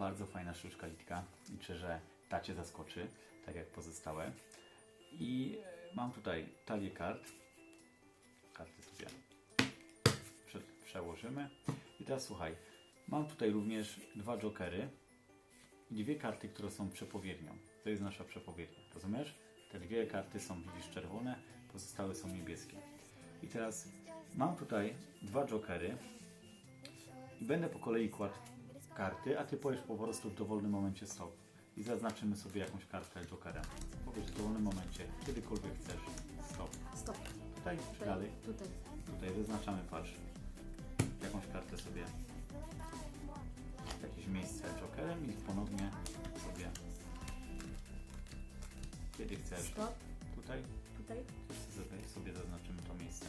Bardzo fajna sztuczka litka. Liczę, że ta Cię zaskoczy, tak jak pozostałe. I e, mam tutaj talię kart. Karty sobie prze- przełożymy. I teraz słuchaj, mam tutaj również dwa jokery i dwie karty, które są przepowiednią. To jest nasza przepowiednia, rozumiesz? Te dwie karty są, widzisz, czerwone, pozostałe są niebieskie. I teraz mam tutaj dwa jokery i będę po kolei kładł karty, a ty powiesz po prostu w dowolnym momencie stop. I zaznaczymy sobie jakąś kartę jokerem. Powiesz w dowolnym momencie, kiedykolwiek chcesz, stop. Stop. Tutaj czy Tutaj. dalej? Tutaj. Tutaj wyznaczamy, patrz, jakąś kartę sobie, jakieś miejsce jokerem i ponownie sobie, kiedy chcesz, Stop. tutaj, Tutaj. sobie zaznaczymy to miejsce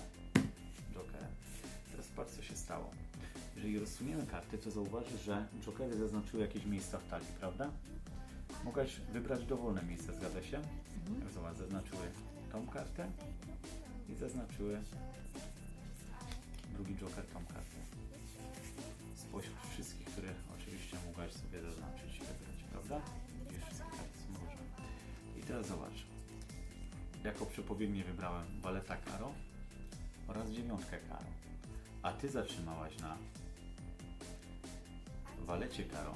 jokerem. Teraz patrz, co się stało. Jeżeli rozsuniemy karty, to zauważysz, że jokery zaznaczyły jakieś miejsca w talii, prawda? Mogłaś wybrać dowolne miejsce, zgadza się? Mhm. Zobacz, zaznaczyły tą kartę i zaznaczyły drugi joker tą kartę. Spośród wszystkich, które oczywiście mogłaś sobie zaznaczyć i wybrać, prawda? Widzisz, wszystkie karty są różne. I teraz zobacz. Jako przepowiednie wybrałem waleta karo oraz dziewiątkę karo. A ty zatrzymałaś na walecie karo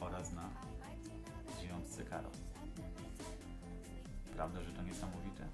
oraz na dziewiątce karo. Prawda, że to niesamowite?